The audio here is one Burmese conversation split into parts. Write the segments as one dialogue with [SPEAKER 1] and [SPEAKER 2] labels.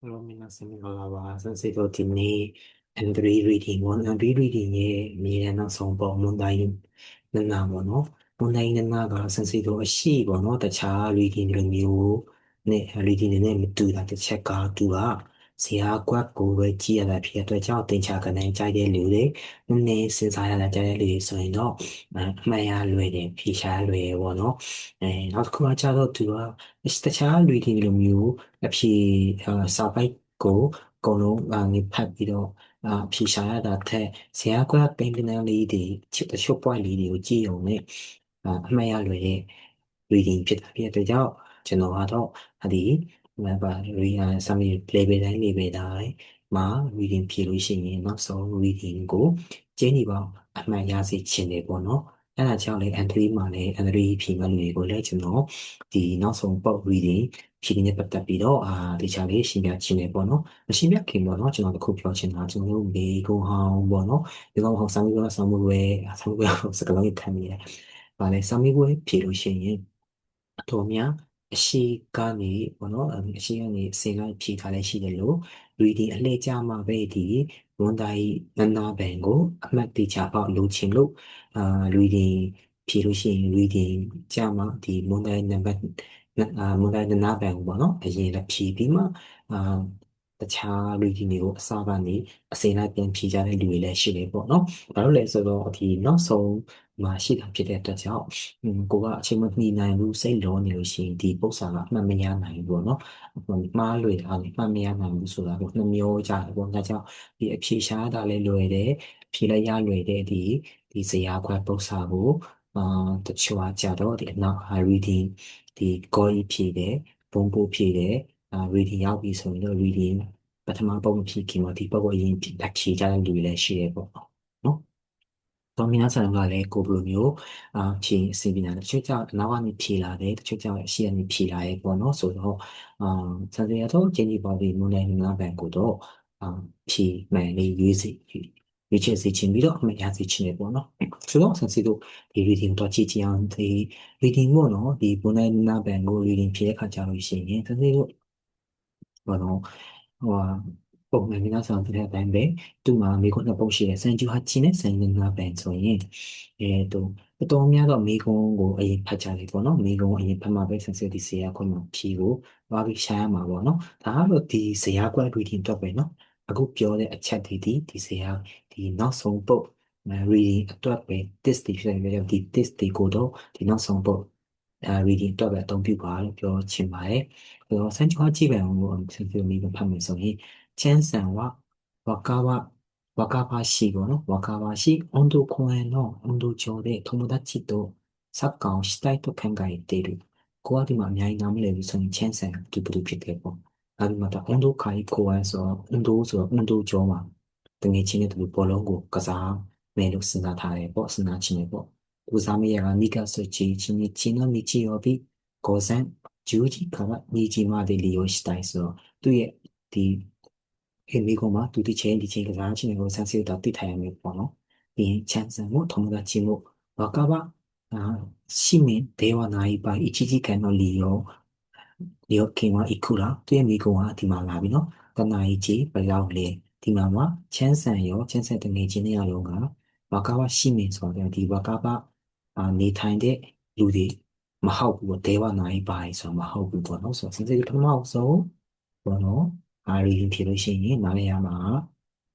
[SPEAKER 1] Hello, Minasimigala Bahasan Sito Tini and rereading one and rereading ye Mirana Sompo Mundai Nanago no Mundai Nanaga Sensito Ashibo no တခြား reading တွေမျိုးနဲ့ reading တွေနဲ့မတူတာတစ်ချက်ကသူက ဇာကွက်ကိုပဲကြည့်ရတာဖြစ်တဲ့အတွက်ကြောင့်တင်ချကနေကြိုက်တဲ့လူတွေနည်းနည်းစဉ်းစားရတာကြိုက်တဲ့လူတွေဆိုရင်တော့အမှန်ရလွယ်တယ်ဖြေရှားလွယ်ပေါ့နော်အဲနောက်တစ်ခုကကျတော့သူကတခြား reading လိုမျိုးအဖြေစာပိုက်ကိုအကုန်လုံးငဖတ်ပြီးတော့အဖြေရှာရတာထက်ဇာကွက်ပင်ပန်းလေးတွေချစ်တချို့ point လေးတွေကိုကြည့်အောင်နဲ့အမှန်ရလွယ်တဲ့ reading ဖြစ်တာဖြစ်တဲ့အတွက်ကြောင့်ကျွန်တော်ကတော့ဒီ ဘာ reading စာမေး level တိုင်း level တိုင်းမှာ reading ဖြေလို့ရှိရင်နောက်ဆုံး reading ကိုကျင်းနေပေါင်းအမှန်ရစေချင်တယ်ပေါ့နော်အဲ့ဒါကြောင့်လေ N3 မှာလည်း N3 ဖြေမဲ့လူတွေကိုလည်းကျွန်တော်ဒီနောက်ဆုံး book reading ဖြေနေပတ်သက်ပြီးတော့အာဒီချာလေးရှင်းပြချင်တယ်ပေါ့နော်မရှင်းပြခင်ပေါ့နော်ကျွန်တော်တခုပြောချင်တာကျွန်တော်တို့မေကုံဟောင်းပေါ့နော်ဒီကောင်ဟောင်းစာမေးပွဲစာမေးပွဲစာမေးပွဲစကလုံးကြီးခံနေရတယ်။ဗာလဲစာမေးပွဲဖြေလို့ရှိရင်အတော်များ အရှိကနေပေါ့နော်အရှိကနေအစင်လိုက်ဖြေထားလဲရှိတယ်လို့ reading အလှည့်ကြမှာပဲဒီဝန်တိုင်းနန္နာဘန်ကိုအမှတ်တခြားပေါ့လိုချင်လို့အာ reading ဖြေလို့ရှိရင် reading ကြမှာဒီဝန်တိုင်းနံပါတ်အာမွန်တိုင်းနာဘန်ပေါ့နော်အရင်လည်းဖြည့်ပြီးမှအာ တခြား reading တွေကိုအစားကနေအစိမ်းလိုက်ပြန်ဖြည့်ကြတဲ့လူတွေလည်းရှိတယ်ပေါ့နော်။ဘာလို့လဲဆိုတော့ဒီနောက်ဆုံးမှာရှိတာဖြစ်တဲ့အတွက်ကြောင့်ကိုကအချိန်မမီနိုင်ဘူးစိတ်လောနေလို့ရှိရင်ဒီပု္ပ္ပာကအမှတ်မရနိုင်ဘူးပေါ့နော်။မှားလွယ်တာလည်းမှတ်မရနိုင်ဘူးဆိုတာကိုနှမျိုးကြတယ်ပေါ့။ဒါကြောင့်ဒီအဖြေရှားတာလည်းလွယ်တယ်။ဖြေလိုက်ရလွယ်တဲ့ဒီဒီဇယားခွဲပု္ပ္ပာကိုအာတချို့ကကြတော့ဒီအနောက် reading ဒီကောကြီးဖြည့်တယ်ပုံပို့ဖြည့်တယ်အာ reading ရောက်ပြီဆိုရင်တော့ reading ပထမပုံဖြည့်ခင်မှာဒီပုံကိုအရင်ဖြည့်ဖြည့်ကြတဲ့လူတွေလည်းရှိတယ်ပေါ့နော်တော့ mina ဆန်ကလည်းကိုဘလိုမျိုးအာဖြည့်အစီအစဉ်တချို့ကြောင့်အနောက်ကနေဖြည့်လာတယ်တချို့ကြောင့်အရှိကနေဖြည့်လာရဲပေါ့နော်ဆိုတော့အာဆန်စရတော့ကျင်းဒီပေါ်ပြီးမွန်နယ်ငါဘန်ကိုတော့အာဖြည့်မှန်လေးရွေးစီရွေးချယ်စီခြင်းပြီးတော့အမှတ်ရစီခြင်းပဲပေါ့နော်ဆိုတော့ဆန်စီတို့ဒီ reading တော့ကြည့်ကြည့်အောင်ဒီ reading ပေါ့နော်ဒီဘုန်းနိုင်နာဘန်ကို reading ဖြည့်တဲ့ခါကြလို့ရှိရင်ဆန်စီတို့ ဘာလို့ဟိုပုံမှန်ကဆောင်တဲ့အပိုင်းပဲသူမှာမိကုန်းနှစ်ပုတ်ရှိတယ်ဆန်ကျူဟာချင်းနဲ့ဆန်ငါပန်ဆိုရင်အဲသူအတော်များတော့မိကုန်းကိုအရင်ဖတ်ကြလေပေါ့နော်မိကုန်းအရင်ဖတ်မှပဲဆန်စစ်ဒီဇယားခွင့်မှာဖြီးကိုဘာပြီးရှာရမှာပေါ့နော်ဒါကတော့ဒီဇယားကွက်ရီဒင်းတော့ပဲနော်အခုပြောတဲ့အချက်တွေဒီဒီဇယားဒီနောက်ဆုံးပုတ် reading အတွက်ပဲ test တွေဖြစ်နေတယ်ဒီ test တွေကိုတော့ဒီနောက်ဆုံးပုတ် အဲ reading အတွက်ပဲအသုံးပြုပါလို့ပြောချင်ပါတယ်။ဆိုတော့စံချိုးကြည့်ပါအောင်လို့ဆင်ပြေမိဖတ်မယ်ဆိုရင်チェンさんは若葉、若葉市語の若葉市温度公園の運動場で友達とサッカーをしたいと考えている。ကိုကဒီမှာအများကြီးနားမလည်ဘူးဆိုရင် chance တူတူဖြစ်တယ်ပေါ့။အဲဒီမှာတော့ undo ခိုင်ကိုယ်ဆိုတော့ undo ဆိုတော့ undo ကျော်မှာတငယ်ချင်းတဲ့သူဘောလုံးကိုကစားမယ်လို့စဉ်းစားထားတယ်ပေါ့စဉ်းစားချင်းတယ်ပေါ့။ Uzami era nika sochi chini chino michi yobi gozen juji kara niji ma de liyo shitai so tu ye di e mi go ma tu di chen di chen ka zan chini go san si da ti tai mi po no ni chan san mo tomodachi mo wakaba shimin dewa nai ba ichiji kan no liyo liyo kin wa ikura tu ye mi go wa di ma la bi no ta na yi ji ba yao le di ma ma chan san yo chan san de ngi jin ya yo ga wakaba shimin so da di wakaba နေထိုင်တဲ့လူတွေမဟုတ်ဘူးပေါ့ဒေဝနာကြီးပါရင်ဆိုမဟုတ်ဘူးပေါ့နော်ဆိုတော့စင်စစ်ပထမဆုံးပေါ့နော်အာရီဖြစ်လို့ရှိရင်နားလည်ရမှာ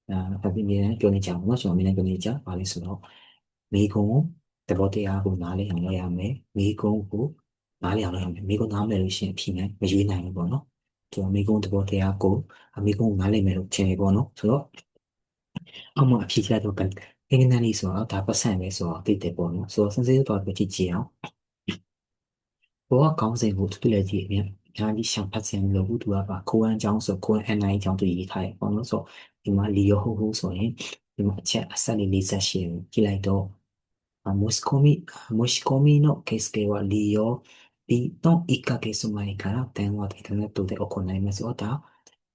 [SPEAKER 1] အဲအပြင်မြန်ပြောနေကြပါတော့ကျွန်တော်မြန်ပြောနေကြပါလိမ့်ဆိုတော့မိကုံသဘောတရားကိုနားလည်အောင်လုပ်ရမယ်မိကုံကိုနားလည်အောင်လုပ်ရမယ်မိကုံနားမလည်လို့ရှိရင်အဖြစ်နဲ့မရွေးနိုင်ဘူးပေါ့နော်ကျွန်တော်မိကုံသဘောတရားကိုအမိကုံနားလည်မယ်လို့ထင်နေပေါ့နော်ဆိုတော့အမှအဖြစ်ရတော့ အင်္ဂနန်လေးဆိုတော့ဒါပတ်စံပဲဆိုတော့သိတယ်ပေါ့နော်ဆိုတော့စင်စစ်တော့တစ်ကြည့်ကြည့်အောင်ဘောကကောင်းစင်ကိုသူပြလဲကြည့်အများအများကြီးရှောင်ဖတ်စင်လို့ဘူးသူကပါခိုးအန်ချောင်းဆိုခိုးအန်နိုင်ချောင်းသူရေးထားတယ်ပေါ့နော်ဆိုတော့ဒီမှာလီယိုဟိုဟိုဆိုရင်ဒီမှာအချက်အဆက်လေး၄၀ရှိကိုကြည့်လိုက်တော့မစကိုမီမစကိုမီနိုကေစကေဝလီယိုဒီတော့အိကကေဆိုမိုင်ကတန်ဝတ်အင်တာနက်တို့တဲ့အခွန်နိုင်မှာဆိုတော့ဒါ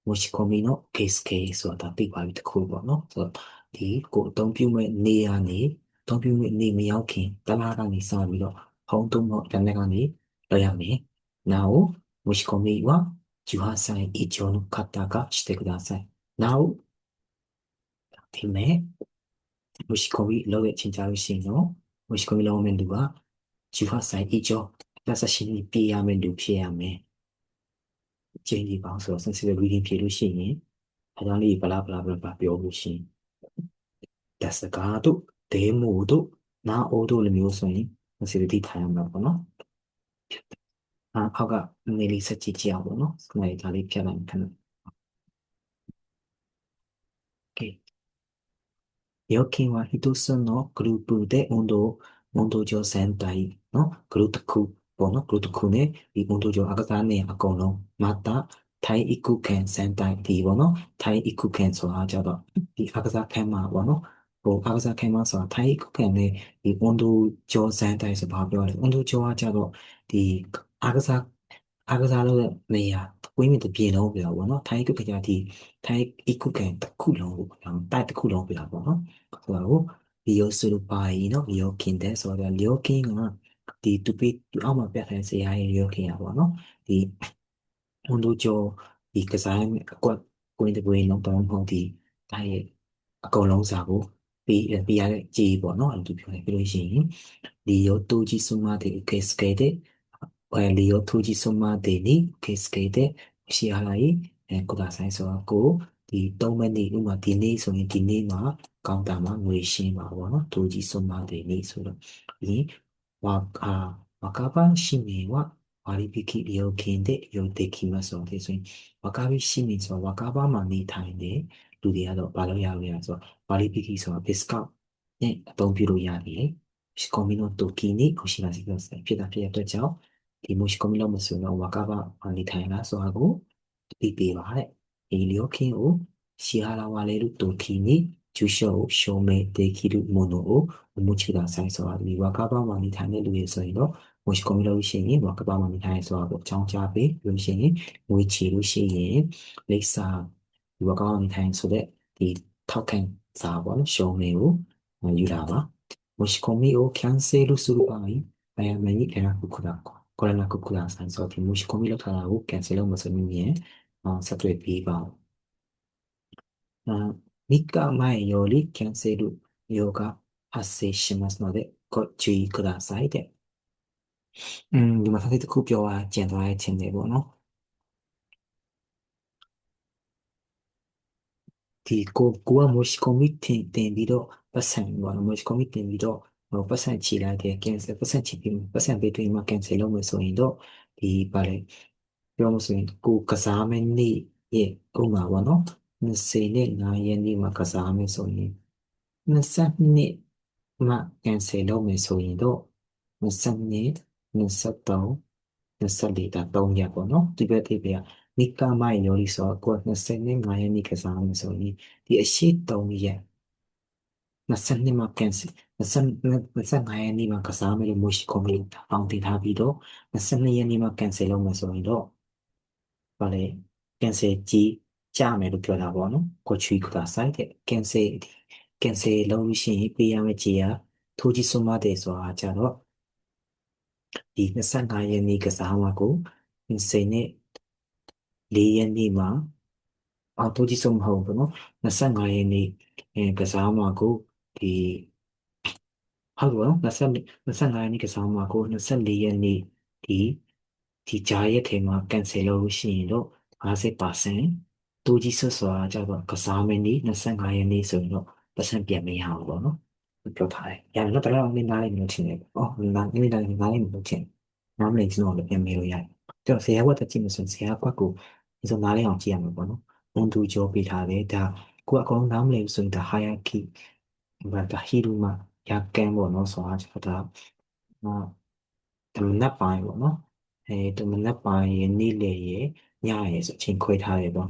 [SPEAKER 1] မစကိုမီနိုကေစကေဆိုတာသိပါပြီတခုပေါ့နော်ဆိုတော့ ဒီကိုအသုံးပြုမဲ့နေရာနေအသုံးပြုမဲ့နေမရောက်ခင်တလားကနေစပြီးတော့ဟောင်းတုံးတော့တနေ့ကနေလောက်ရမယ်။ now もし込みは 18以上の方がしてください。なお、ဒီမဲ့မရှိကိုပြီးလောက်ရဲ့ချင်းကြလို့ရှိရင်တော့မရှိကိုပြီးလောက်မဲ့လူက18歳以上လက်စရှိနေပြရမယ့်လူဖြစ်ရမယ်။ကျင်းဒီပေါင်းဆိုတော့ sensitive reading ဖြေလို့ရှိရင်အကြောင်းလေးဘလာဘလာဘလာပြောလို့ရှိရင် డెసగాదు దేమూదు నా ఓదులు 묘성이 사실 이 다양하거 나. 아, 아가 내리서 지지하거나 그날 다리 편. 한편預金は一つのグループで運動、運動場全体のグループクボのグループクネ、運動場あがたねあこの、また、体育圏全体、ディーボの体育圏そらじゃば、あがたけマわの、 ကိုအားကစားခိုင်းမှဆိုတာထိုင်းကုကံနဲ့ဒီအွန်ဒိုကျော်စန်းတိုင်းဆိုပါပြောတယ်အွန်ဒိုကျော်ကကြတော့ဒီအားကစားအားကစားလုပ်တဲ့နေရာကွင်းမြင်တစ်ပြေလုံးပြောပေါ့နော်ထိုင်းကုကံကဒီထိုင်းအီကုကံတစ်ခုလုံးပေါ့နော်တိုက်တစ်ခုလုံးပြောပေါ့နော်ဆိုတော့ဒီရောစလိုပါရီနော်ဒီရောခင်တဲ့ဆိုတော့လျောကင်းကဒီတူပိအောက်မှာပြထိုင်စရာရေလျောကင်းရပေါ့နော်ဒီအွန်ဒိုကျော်ဒီကစားအကွက်ကွင်းတစ်ပွေးလုံးတောင်းဖို့ဒီတိုင်းအကုန်လုံးစာကို ပေးပေးရတဲ့ကြေးပေါ့နော်အဲ့လိုပြောနေပြီးလို့ရှိရင်လီယောတိုကြီးဆုမတဲ့အကဲစကဲတဲ့အဲလီယောတိုကြီးဆုမတဲ့နီအကဲစကဲတဲ့ရှိရလာရေးအဲကိုတာဆိုင်ဆိုကိုဒီ3မိနစ်ဥမာဒီနေ့ဆိုရင်ဒီနေ့မှာကောင်တာမှာငွေရှင်းပါပေါ့နော်တိုကြီးဆုမတဲ့နီဆိုတော့ဒီဝါကာဝါကာပါရှိနေဝါဘာလီပီကီလီယောခင်တဲ့ယုံတေခိမဆိုတဲ့ဆိုရင်ဝါကာဘီရှိနေဆိုဝါကာပါမှာနေထိုင်တဲ့ လူတွေကတော့ဘာလို့ရလို့ရဆိုတော့ validity ဆိုတာ discount နဲ့အသုံးပြုလို့ရနေတယ် Shikomi no toki ni oshiraze kudasai ဖြစ်တာဖြစ်ရတဲ့ကြောင့်ဒီ Moshikomi no Musuno Wakaba နေထိုင်လာဆိုတာကိုတတိပေးပါတဲ့ဒီလျောခင်းကိုရှီဟာလာဝါလေလူတိုကီနီဂျူရှောရှုံးမဲဒေကီလူမွန်နိုကိုအမှုချီတာဆိုင်ဆိုတာဒီဝါကဘာမှာနေထိုင်တဲ့လူတွေဆိုရင်တော့ဝရှိကွန်လို့ရှိရင်ဝါကဘာမှာနေထိုင်ဆိုတာကိုအကြောင်းကြားပေးလို့ရှိရင်ငွေချီလို့ရှိရင်လိပ်စာ 如果讲で听说的，你偷ー查某小妹有啊，有啦吧？申し込みをキャンセルする場合、早めに連絡ください。これなくください。そうて、もし込みのただをキャンセルもするみえ、サトレえピーバー。あ、3日前よりキャンセル用が発生しますので、ご注意ください。うん、今立てて空気は、ジェントライチェンでごの。 ဒီကိုကိုကမိုရှိကွန်မီတင်တင်ပြီးတော့ပတ်စံပေါ့နော်မိုရှိကွန်မီတင်ပြီးတော့ဟိုပတ်စံချီလိုက်တဲ့ cancel ပတ်စံချီပြီးပတ်စံပေးပြီးမှ cancel လုပ်မယ်ဆိုရင်တော့ဒီပါလေပြောမှဆိုရင်ကိုကစားမယ့်နေ့ရဲ့ဥမာပေါ့နော်25ရက်နေ့မှာကစားမယ်ဆိုရင်22မှ cancel လုပ်မယ်ဆိုရင်တော့22 23 24ဒါ3ရက်ပေါ့နော်ဒီဘက်ဒီဘက်က နိကမိုင်ရောလီဆိုတော့25ရက်နေ့ကစားမယ်ဆိုရင်ဒီအရှိ3ရက်22မှာ cancel 25ရက်နေ့မှာကစားမယ်လို့မရှိကုန်ဘူးအောင်တည်ထားပြီးတော့22ရက်နေ့မှာ cancel လုပ်မယ်ဆိုရင်တော့ဗာလေ cancel ကြီးကြမယ်လို့ပြောတာပေါ့နော်ကိုချွေးကစားတဲ့ cancel cancel လုပ်လို့ရှိရင်ပေးရမယ့်ကြေးကထိုးကြီးဆုံးမတဲ့ဆိုတာကြတော့ဒီ25ရက်နေ့ကစားမှာကို20နဲ့ 4ရက်နေ့မှာအော်ထိုးကြီးဆုံးမဟုတ်ဘူးနော်25ရက်နေ့အဲကစားမှာကိုဒီဟုတ်ပါတော့20 25ရက်နေ့ကစားမှာကို24ရက်နေ့ဒီဒီဂျာရက်ထဲမှာ cancel လုပ်လို့ရှိရင်တော့50%တူကြီးဆွဆွာကြတော့ကစားမင်းဒီ25ရက်နေ့ဆိုရင်တော့ပတ်စံပြန်မရဘူးပေါ့နော်ပြောထားတယ်။ရတယ်တော့တော်တော်လေးနားလေးမျိုးထင်တယ်။အော်နားလေးနားလေးနားလေးမျိုးထင်။နားမလေးကျွန်တော်လည်းပြန်မေးလို့ရတယ်။တော့ဆရာကတကြည့်မစင်ဆရာကကို ဒီဆိုနားလေးအောင်ကြည့်ရမှာပေါ့နော်။ဝန်သူကြောပေးထားတယ်ဒါကိုအကောင်နားမလေးဆိုရင်ဒါ hierarchy ဘာဒါဟီရူမာရကန်ပေါ့နော်ဆိုတာဒါနော်တမနက်ပိုင်းပေါ့နော်။အဲတမနက်ပိုင်းရဲ့နေ့လေရဲ့ညရဲ့ဆိုအချိန်ခွဲထားတယ်ပေါ့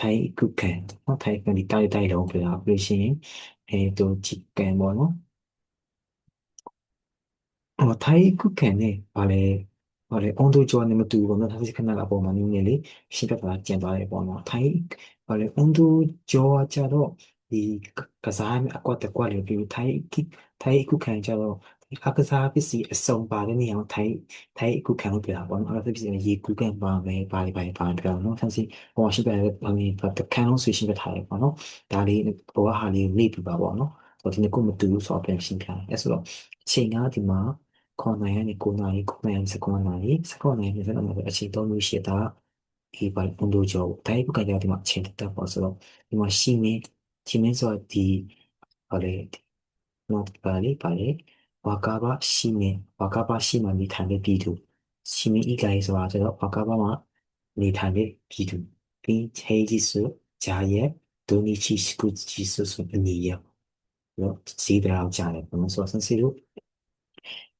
[SPEAKER 1] ထိုင်ကုကန်နော်ထိုင်ကန်ဒီတိုက်တိုက်လုံးပြတာပြီးရှင်အဲတူချစ်ကန်ပေါ့နော်ဟောထိုင်ကုကန်နဲ့ဗာလေ ဗာလေအွန်တိုကျော်နေမတူဘူးနော်ဒါစိခဏကအပေါ်မှာနည်းနည်းလေးရှင်းပြတာကျန်သွားတယ်ပေါ့နော်ထိုင်ဗာလေအွန်တိုကျော်ကြတော့ဒီကစားအကွက်တကွက်လေးပြီးထိုင်ထိုင်ကုကန်ကြတော့အခစားပစ္စည်းအစုံပါတဲ့နေရာမှာထိုင်ထိုင်အခုခံလို့ပြတာပေါ့နော်အခစားပစ္စည်းရေကူးကန်ပါမယ်ပါပါပါပြတော့နော်ဆန်းစီဟိုရှိပြတဲ့အမီတခန်းလုံးဆွေးရှင်းပြထားတယ်ပေါ့နော်ဒါလေးဘောကဟာလေးနေပြပါပေါ့နော်ဆိုတော့ဒီနေ့ကိုမတူဘူးဆိုတော့ပြန်ရှင်းပြတယ်အဲဆိုတော့အချိန်ကဒီမှာ ခွန်နိုင်ကနေ9နာရီ9နာရီ19နာရီ19နာရီ20နာရီအချိန်3မျိုးရှိတာဒီပါပုံတို့ကြောတိုင်းပုကကြောဒီမှာအချိန်တက်ပေါ့ဆိုတော့ဒီမှာရှိမင်းရှိမင်းဆိုတော့ဒီဟောလေနော်ပါလေပါလေဝါကာဘရှိမင်းဝါကာဘရှိမှနေထိုင်တဲ့ပြည်သူရှိမင်းဤကိုင်ဆိုတာဆိုတော့ဝါကာဘမှာနေထိုင်တဲ့ပြည်သူပြီးချေကြီးစုဂျာရဲ့ဒိုနီချီစကူချီစုဆိုအနီရောနော်စီးပြောင်းကြတယ်ဘယ်လိုဆိုဆန်စီတို့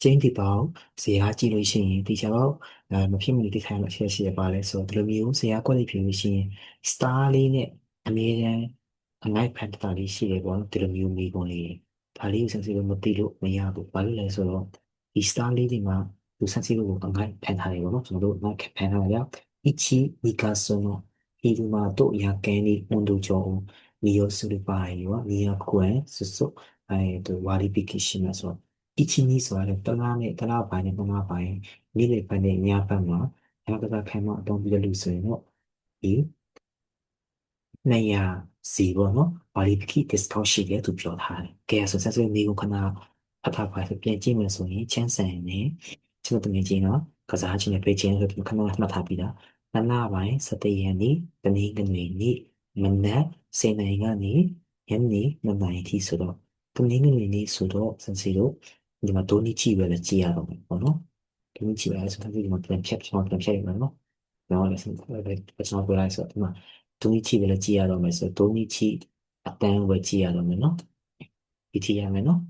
[SPEAKER 1] ကျင်းဒီပေါင်းဇေယျကြည့်လို့ရှိရင်ဒီချာပေါက်မဖြစ်မနေတိခိုင်းလို့ရှိရရှိရပါလဲဆိုတော့ဒီလိုမျိုးဇေယျကွက်လေးဖြစ်လို့ရှိရင် star လေးနဲ့အမြဲတမ်းအလိုက်ဖန်တာလေးရှိတယ်ပေါ့နော်ဒီလိုမျိုးမိကုန်လေးဒါလေးကိုစင်စီလို့မသိလို့မရဘူးဘာလို့လဲဆိုတော့ဒီ star လေးဒီမှာသူစင်စီလို့အလိုက်ဖန်ထားတယ်ပေါ့နော်ကျွန်တော်တို့အလိုက်ဖန်ထားရအချီဝီကာဆိုနောဒီမှာတို့ရာကန်ဒီဝန်တို့ကြောင့်မီယောဆူရပါရောမီယောကွယ်ဆဆအဲဝါရီပီကီရှင်မဆို တာလည်းတလားနဲ့တလားပိုင်းနဲ့တလားပိုင်းနေ့လေပိုင်းနဲ့ညဘက်မှာညကစားခိုင်မှအသုံးပြုလို့ဆိုရင်တော့ဒီ200စီပေါ့နော်ဘာလီပကီ discount ရှိတယ်သူပြောထားတယ်။ကဲဆိုဆက်ဆွေးမိကိုခဏဖတ်ထားပါဆိုပြန်ကြည့်မယ်ဆိုရင်ချမ်းဆန်နဲ့ကျွန်တော်တကယ်ချင်းတော့ကစားချင်းနဲ့တွေ့ချင်းဆိုခဏမှတ်ထားပြီးတာနနပိုင်း17ရက်နေ့တနင်္ဂနွေနေ့မနက်10:00နာရီကနေညနေ9:00နာရီထိဆိုတော့တနင်္ဂနွေနေ့ဆိုတော့စင်စီတို့ ဒီမှာဒိုနီချီပဲလည်းကြည့်ရတော့မယ်ပေါ့နော်ဒိုနီချီပဲဆိုတော့ဒီမှာပြန်ဖြတ်ကျွန်တော်ပြန်ဖြတ်ရမယ်နော်နောက်လည်းစင်ပဲကျွန်တော်ပြောလိုက်ဆိုတော့ဒီမှာဒိုနီချီပဲလည်းကြည့်ရတော့မယ်ဆိုတော့ဒိုနီချီအတန်းဝယ်ကြည့်ရတော့မယ်နော်ဒီကြည့်ရမယ်နော်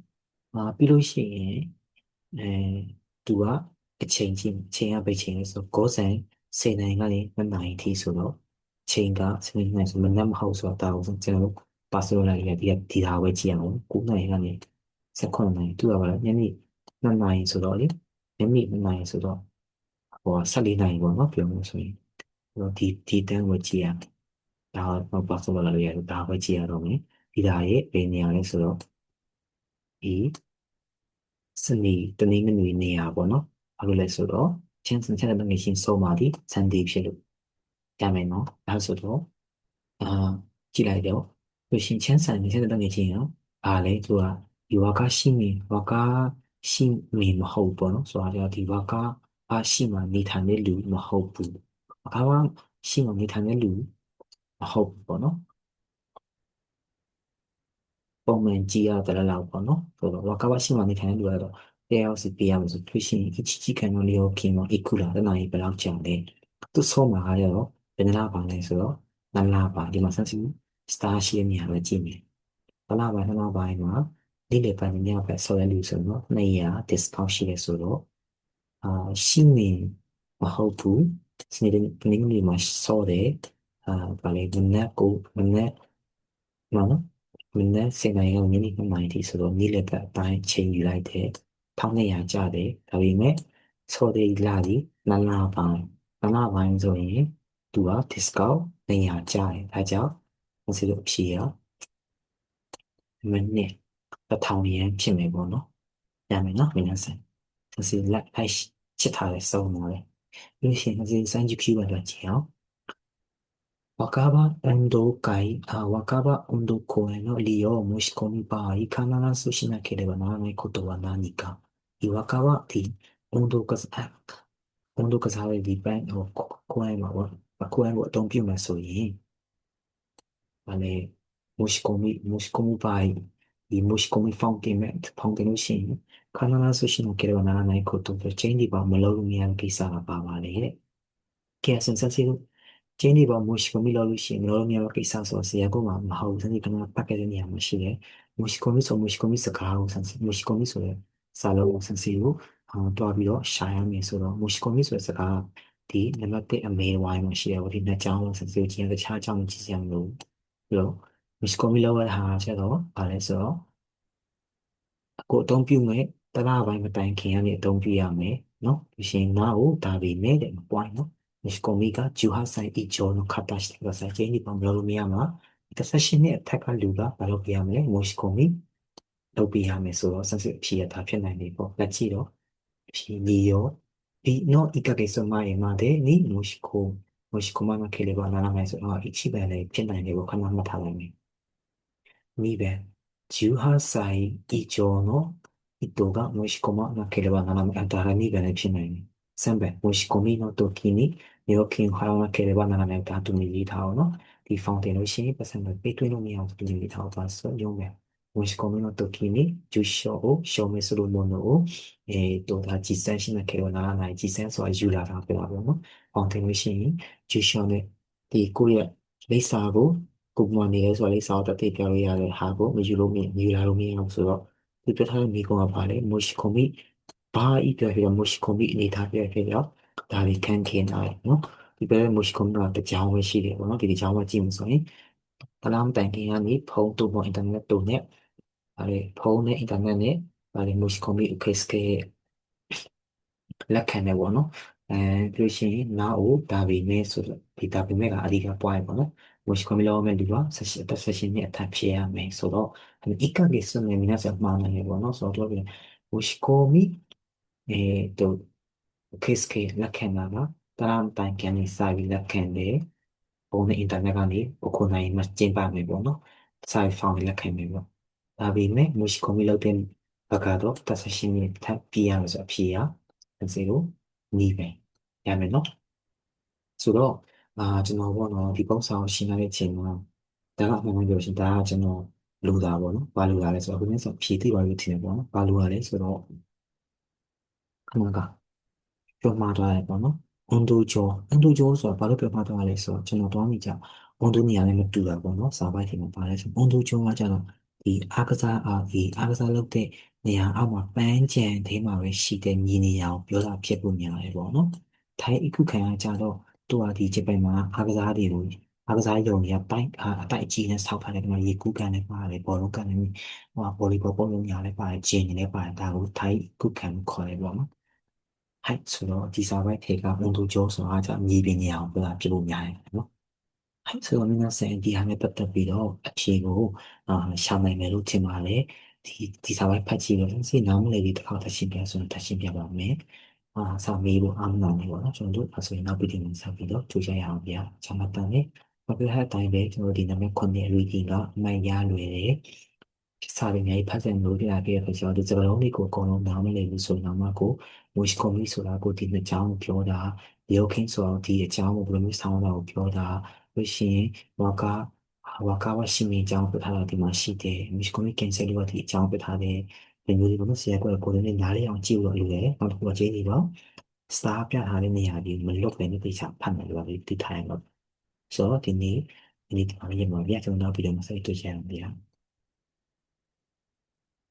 [SPEAKER 1] အာပြီးလို့ရှိရင်အဲသူကအချိန်ချင်းအချိန်ကပဲချိန်လဲဆိုတော့9ဆန်10နိုင်ကနေ2နိုင်အထိဆိုတော့ချိန်က7နိုင်ဆိုမနက်မဟုတ်ဆိုတော့ဒါကိုကျွန်တော်တို့ပါဆိုလာရဒီဒီဒါဝယ်ကြည့်ရအောင်9နိုင်ကနေ 18နိုင်သူကပါလားညနေ2နိုင်ဆိုတော့လေညနေ2နိုင်ဆိုတော့ဟို14နိုင်ပေါ့နော်ပြောလို့ဆိုရင်ဒီဒီတန်းဝယ်ကြည့်ရဒါတော့ပါဆိုလာရဒါဝယ်ကြည့်ရတော့မယ်ဒီဒါရဲ့ဘယ်နေရာလဲဆိုတော့ဒီစနေတနင်္ဂနွေနေရာပေါ့နော်ဘာလို့လဲဆိုတော့ချင်းစင်ချက်တဲ့ငွေရှင်ဆုံးပါသည်စန်ဒီဖြစ်လို့ရမယ်နော်အဲဆိုတော့အာကြည့်လိုက်တော့လူရှင်ချင်းစန်နေတဲ့ငွေရှင်ရောအားလေသူက ဒီဝါကရှိမီဝါကရှိမီမဟုတ်ပေါ့နော်ဆိုတော့ဒီဝါကအားရှိမှနေထိုင်တဲ့လူမဟုတ်ဘူးဝါကရှိမှနေထိုင်တဲ့လူမဟုတ်ဘူးပေါ့နော်ပုံမှန်ကြည့်ရတယ်လောက်ပေါ့နော်ဆိုတော့ဝါကဘာရှိမှနေထိုင်တဲ့လူကတော့တရားစီပေးရမယ်ဆိုတွေ့ရှိရင်အချီချီခံလို့လျော်ခင်မအိခုလာတနာကြီးဘယ်လောက်ကြာလဲသူဆုံးမှာရတော့ဘယ်နှလားပါလဲဆိုတော့နလားပါဒီမှာဆက်စီစတာရှိနေရပဲကြည့်မယ်နလားပါနလားပါမှာ ဒီလေပိုင်းညပဲဆော်ရလူဆိုတော့200 discount ရှိတယ်ဆိုတော့အာရှိနေမဟုတ်ဘူးစနေနေ့နေ့မှာဆော်တယ်အာဗာလေမနက်ကိုမနက်နော်မနက်7နိုင်အောင်ညနေ9နိုင်ထိဆိုတော့နေ့လည်းအတိုင်းချိန်ယူလိုက်တယ်1200ကျတယ်ဒါပေမဲ့ဆော်ဒေးလာဒီနလာပိုင်းနလာပိုင်းဆိုရင်သူက discount 200ကျတယ်ဒါကြောင့်မစီလို့ဖြေရမိန စ်1000ရန်ဖြစ်မယ်ပေါ့နော်ရမယ်နော်မင်းဆန်မစီလက်လိုက်ချစ်ထားတဲ့စုံပါလေဒီရှင်မစီစမ်းကြည့်ပြပါတော့ကြည့်အောင်若葉運動会、あ、若葉運動公園の利用を申し込む場合、必ずしなければならないことは何か。ဒီဝါကာဝဒီဝန်ဒိုကစားဝန်ဒိုကစားရဲ့ဒီဘန်ဟိုကိုယ်မှာပေါ့ကိုယ်ကိုအသုံးပြုမယ်ဆိုရင်ဗာလေမိုရှိကိုမီမိုရှိကိုမီပိုင် ဒီမိုရှိကိုမီဖောင်တင်မဲ့ဖောင်တင်လို့ရှိရင်ခဏလားဆိုရှင်ကရနာနိုင်ကိုတော့ချင်းဒီပါမလို့မရတဲ့ကိစ္စကပါပါလေတဲ့ကဲဆန်ဆန်စီလို့ကျင်းဒီပါမိုရှိကိုမီလို့လို့ရှိရင်မလို့မရတဲ့ကိစ္စဆိုဆရာကမှမဟုတ်ဘူးစနေကမှပတ်ခဲ့တဲ့နေရာမှာရှိတယ်မိုရှိကိုမီဆိုမိုရှိကိုမီစကားကိုဆန်မိုရှိကိုမီဆိုတဲ့စာလုံးစင်စီကိုအာတွားပြီးတော့ရှာရမယ်ဆိုတော့မိုရှိကိုမီဆိုတဲ့စကားဒီနံပါတ်1အမေဝိုင်းမှာရှိတယ်ဗောဒီနှစ်ကြောင်းလုံးစင်စီကိုကြည့်ရင်တခြားကြောင်းကြည့်ရမလို့ပြီးတော့ miscommit လောက်ရတဲ့ဟာကျတော့ဘာလဲဆိုတော့ကိုအသုံးပြုမယ်တလားပိုင်းမတိုင်ခင်ကနေအသုံးပြုရမယ်နော်ဒီရှင်ငါ့ကိုဒါပေမဲ့တဲ့ point နော် miscommit ကဂျူဟာဆိုင်အီဂျောနခတ်တာရှိတယ်ဆိုတော့ကျင်းဒီပုံလို့လို့မရမှာဒီ session နဲ့ attack ကလူကဘာလုပ်ပြရမလဲ miscommit လုပ်ပြရမယ်ဆိုတော့ဆက်စစ်အဖြေရတာဖြစ်နိုင်တယ်ပေါ့လက်ကြည့်တော့ဖြေလီရောဒီ not ဤကကိစ္စမှာရမှာတဲ့နီ miscommit もし困らなければならないその一番で、ね、ピンナイに動かなまために。身弁、18歳以上の人が申し込まなければならない。だから身弁しない。3弁、申し込みの時に料金を払わなければならない。あとタオの地方での支援が3弁、ンと宮リ右側パス4弁。申し込みの時に受賞を証明するものを、えっ、と実践しなければならない。実践は従来のペラボの本店の支援、受賞で、で、これ、レサーを င်လို့ရှိရင်ဂျူရှောနဲ့ဒီကိုရဲ့လိပ်စာကိုကိုမနေလဲဆိုတော့လိပ်စာကိုတတိပြောလို့ရတဲ့ဟာကိုမယူလို့မယူလာလို့မရအောင်ဆိုတော့ဒီပြထားတဲ့မိကုံကပါလေမိုရှိကောမီဘာဤပြောပြမိုရှိကောမီအနေထားပြပြတော့ဒါတွေခံခင်းတာနော်ဒီပဲမိုရှိကွန်ကတကြောင်ပဲရှိတယ်ပေါ့နော်ဒီတကြောင်ကကြည့်မှဆိုရင်ကလာမ်တိုင်ကင်းကနေဖုန်းတို့ပေါ်အင်တာနက်တို့နဲ့အဲဖုန်းနဲ့အင်တာနက်နဲ့အဲမိုရှိကွန်ဘီ UKSK လက်ခံတယ်ပေါ့နော်အဲပြီးရှင်နာအိုဒါပေမဲ့ဆိုတော့ဒီဒါပေမဲ့ကအဓိကပွားရပေါ့နော် မိုရှိကွန်ဘီလောမဲ့ဒီကဆက်ရှင်တက်ဆက်ရှင်နဲ့အထပ်ဖြစ်ရမယ်ဆိုတော့ဒီအကကိစ္စနဲ့မိနဆက်မှားနေတယ်ပေါ့နော်ဆိုတော့မိုရှိကွန်ဘီအဲတို့ UKSK လက်ခံတာကတရမ်တိုင်ကန်နေစာပြီးလက်ခံတယ်ပုံနဲ့အင်တာနက်ကနေအခုနိုင်မှကျင်းပမယ်ပေါ့နော်စာဖောင်လက်ခံမယ်ပေါ့ဒါပေမဲ့မရှိကွန်မီလောက်တဲ့ဘက်ကတော့တက်ဆက်ရှင်နဲ့ထပ်ပြရလို့ဆိုအဖြေရစီလို့နီးပဲရမယ်နော်ဆိုတော့ အာကျွန်တော်ပေါ့နော်ဒီပုံစံကိုရှင်းရတဲ့အချိန်မှာဒါကအမှန်တမ်းပြောရှင်ဒါကကျွန်တော်လူတာပေါ့နော်ဘာလူတာလဲဆိုတော့အခုမျိုးဆိုဖြေသိပါလို့ထင်တယ်ပေါ့နော်ဘာလူတာလဲဆိုတော့ခဏကပြောမှားသွားတယ်ပေါ့နော်အွန်ဒိုဂျောအွန်ဒိုဂျောဆိုတာဘာလို့ပြောမှားသွားလဲဆိုတော့ကျွန်တော်တောင်းမိကြအွန်ဒိုနေရာနဲ့မတူတာပေါ့နော်စာပိုက်ထဲမှာပါလဲဆိုအွန်ဒိုဂျောကကျတော့ဒီအားကစားအားဒီအားကစားလုပ်တဲ့နေရာအောက်မှာပန်းကြံထဲမှာပဲရှိတဲ့မြေနေရာကိုပြောတာဖြစ်ဖို့များတယ်ပေါ့နော်ထိုင်းအခုခံရကြတော့ သူကဒီဂျပန်မှာအားကစားတွေကိုအားကစားရုံတွေကပိုင်းအတိုက်အကြီးနဲ့ဆောက်ထားတယ်ဒီမှာရေကူးကန်နဲ့ပါတယ်ဘောလုံးကန်နဲ့ဟိုဘောလီဘောပုံလုံးညာလည်းပါတယ်ဂျင်းနဲ့ပါတယ်ဒါကိုထိုင်းကူကန်ခေါ်တယ်ပေါ့နော်ဟိုက်ဆိုတော့ဒီစာပိုက်ထေကဝန်သူကျော်ဆိုတာကမြေပြင်နေအောင်ပြောတာဖြစ်လို့များတယ်နော်ဟိုက်ဆိုတော့ mina စင်ဒီဟာနဲ့ပတ်သက်ပြီးတော့အဖြေကိုအာရှာနိုင်မယ်လို့ထင်ပါတယ်ဒီဒီစာပိုက်ဖတ်ကြည့်လို့စိနားမလည်ဒီတစ်ခါသရှင်းပြဆိုရင်သရှင်းပြပါမယ် အာစာမေးဖို့အားမနာနေပါတော့ကျွန်တော်တို့အဆိုရင်နောက်ပြီးဒီမှာဆက်ပြီးတော့ကြိုးစားရအောင်ဗျာချမ်းသာတန်နေဘာဖြစ်တဲ့အတိုင်းပဲကျွန်တော်ဒီနံပါတ်9 reading ကအမှန်ရလွယ်တယ်စာရင်းကြီးဖတ်တဲ့လို့ပြရခဲ့တဲ့ကျွန်တော်ဒီစကားလုံးလေးကိုအကုန်လုံးနားမလည်ဘူးဆိုရင်တော့ကို wish commit ဆိုတာကိုဒီနှစ်ကြောင်းပြောတာရုပ်ခင်းဆိုတော့ဒီအကြောင်းကိုဘယ်လိုမျိုးဆောင်းတာကိုပြောတာလို့ရှိရင်ဝါကာဝါကာဝရှိမင်းအကြောင်းပြထားတာဒီမှာရှိတယ် wish commit cancel လို့ဒီအကြောင်းပြထားတယ် ဒီမျိုးဒီဘုံဆရာကကိုယ်လည်းနားလေအောင်ကြည့်လို့လိုတယ်နောက်တစ်ခုကချင်းနေတော့ star ပြထားတဲ့နေရာဒီမလွတ်လည်းမသိချဖတ်မယ်လို့ပြောပြီးသိထားရတော့ဆိုတော့ဒီနေ့ဒီနေ့ဒီမှာရမှာပြကျွန်တော်နောက်ပြီးတော့မစိတ်တွေ့ချင်အောင်ဗျာ